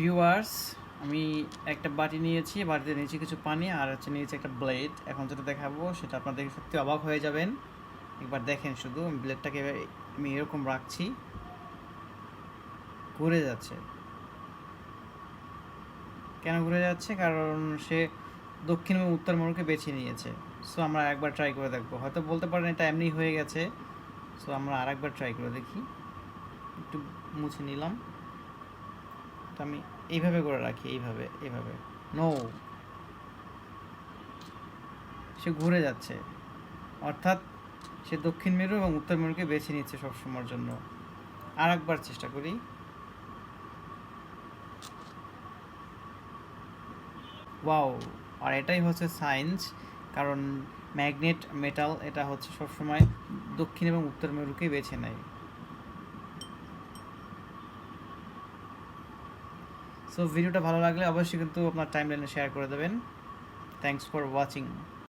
Viewers আমি একটা বাটি নিয়েছি বাটিতে নিয়েছি কিছু পানি আর হচ্ছে নিয়েছি একটা ব্লেড এখন যেটা দেখাবো, সেটা আপনার দেখে সত্যি অবাক হয়ে যাবেন। একবার দেখেন শুধু ব্লেডটাকে আমি এরকম রাখছি। ঘুরে যাচ্ছে। কেন ঘুরে যাচ্ছে? কারণ সে দক্ষিণ এবং উত্তর মোড়কে বেছে নিয়েছে। সো আমরা একবার ট্রাই করে দেখব। হয়তো বলতে পারেন এটা এমনি হয়ে গেছে। সো আমরা আরেকবার ট্রাই করে দেখি। একটু মুছে নিলাম। তো আমি এইভাবে করে রাখি, এইভাবে এইভাবে। নো সে ঘুরে যাচ্ছে। অর্থাৎ সে দক্ষিণ মেরু এবং উত্তর মেরুকে বেছে নিচ্ছে সবসময়ের জন্য। আর একবার চেষ্টা করি। ওয়াও আর এটাই হচ্ছে সায়েন্স কারণ ম্যাগনেট মেটাল এটা হচ্ছে সবসময় দক্ষিণ এবং উত্তর মেরুকেই বেছে নেয়। সো ভিডিওটা ভালো লাগলে অবশ্যই কিন্তু আপনার টাইম লাইনে শেয়ার করে দেবেন। Thanks for watching